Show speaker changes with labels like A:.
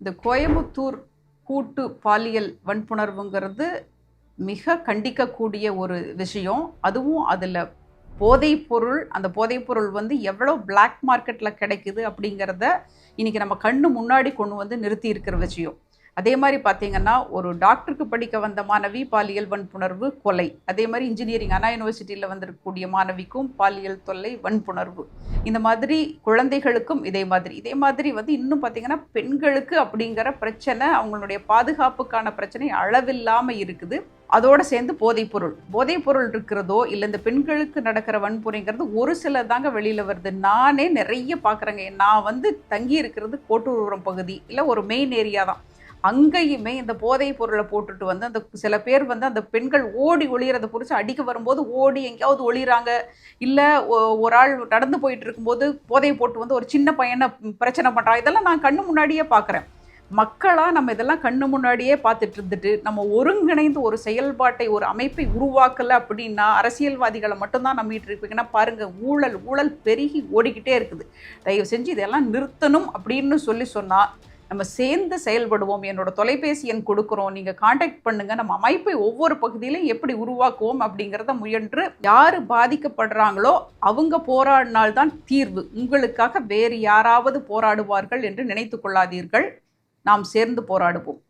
A: இந்த கோயம்புத்தூர் கூட்டு பாலியல் வன்புணர்வுங்கிறது மிக கண்டிக்கக்கூடிய ஒரு விஷயம். அதுவும் அதில் போதைப் பொருள் அந்த போதைப் பொருள் வந்து எவ்வளோ பிளாக் மார்க்கெட்டில் கிடைக்குது அப்படிங்கிறத இன்றைக்கி நம்ம கண்ணு முன்னாடி கொண்டு வந்து நிறுத்தி இருக்கிற விஷயம். அதே மாதிரி பார்த்தீங்கன்னா ஒரு டாக்டருக்கு படிக்க வந்த மாணவி பாலியல் வன்புணர்வு கொலை. அதே மாதிரி இன்ஜினியரிங் அண்ணா யூனிவர்சிட்டியில் வந்திருக்கக்கூடிய மாணவிக்கும் பாலியல் தொல்லை வன்புணர்வு. இந்த மாதிரி குழந்தைகளுக்கும் இதே மாதிரி. இதே மாதிரி வந்து இன்னும் பார்த்தீங்கன்னா பெண்களுக்கு அப்படிங்கிற பிரச்சனை அவங்களுடைய பாதுகாப்புக்கான பிரச்சனை அளவில்லாமல் இருக்குது. அதோடு சேர்ந்து போதைப்பொருள். போதைப்பொருள் இருக்கிறதோ இல்லை இந்த பெண்களுக்கு நடக்கிற வன்முறைங்கிறது ஒரு சில தாங்க வெளியில் வருது. நானே நிறைய பார்க்குறேங்க நான் வந்து தங்கி இருக்கிறது கோட்டூரம் பகுதி இல்லை ஒரு மெயின் ஏரியா தான். அங்கேயுமே இந்த போதைப் பொருளை போட்டுட்டு வந்து அந்த சில பேர் வந்து அந்த பெண்கள் ஓடி ஒளியறதை பிடிச்சி அடிக்க வரும்போது ஓடி எங்கேயாவது ஒளிகிறாங்க இல்லை ஒரு ஆள் நடந்து போயிட்டு இருக்கும்போது போதையை போட்டு வந்து ஒரு சின்ன பையனை பிரச்சனை பண்ணுறான் இதெல்லாம் நான் கண்ணு முன்னாடியே பார்க்குறேன் மக்களாக நம்ம இதெல்லாம் கண்ணு முன்னாடியே பார்த்துட்டு இருந்துட்டு நம்ம ஒருங்கிணைந்து ஒரு செயல்பாட்டை ஒரு அமைப்பை உருவாக்கலை அப்படின்னா அரசியல்வாதிகளை மட்டும்தான் நம்பிட்டு இருப்பீங்கன்னா பாருங்கள் ஊழல் ஊழல் பெருகி ஓடிக்கிட்டே இருக்குது. தயவு செஞ்சு இதெல்லாம் நிறுத்தணும் அப்படின்னு சொல்லி சொன்னால் நம்ம சேர்ந்து செயல்படுவோம் என்னோட தொலைபேசி எண் கொடுக்குறோம் நீங்கள் காண்டாக்ட் பண்ணுங்கள் நம்ம அமைப்பை ஒவ்வொரு பகுதியிலையும் எப்படி உருவாக்குவோம் அப்படிங்கிறத முயன்று யார் பாதிக்கப்படுறாங்களோ அவங்க போராடினால்தான் தீர்வு. உங்களுக்காக வேறு யாராவது போராடுவார்கள் என்று நினைத்து கொள்ளாதீர்கள். நாம் சேர்ந்து போராடுவோம்.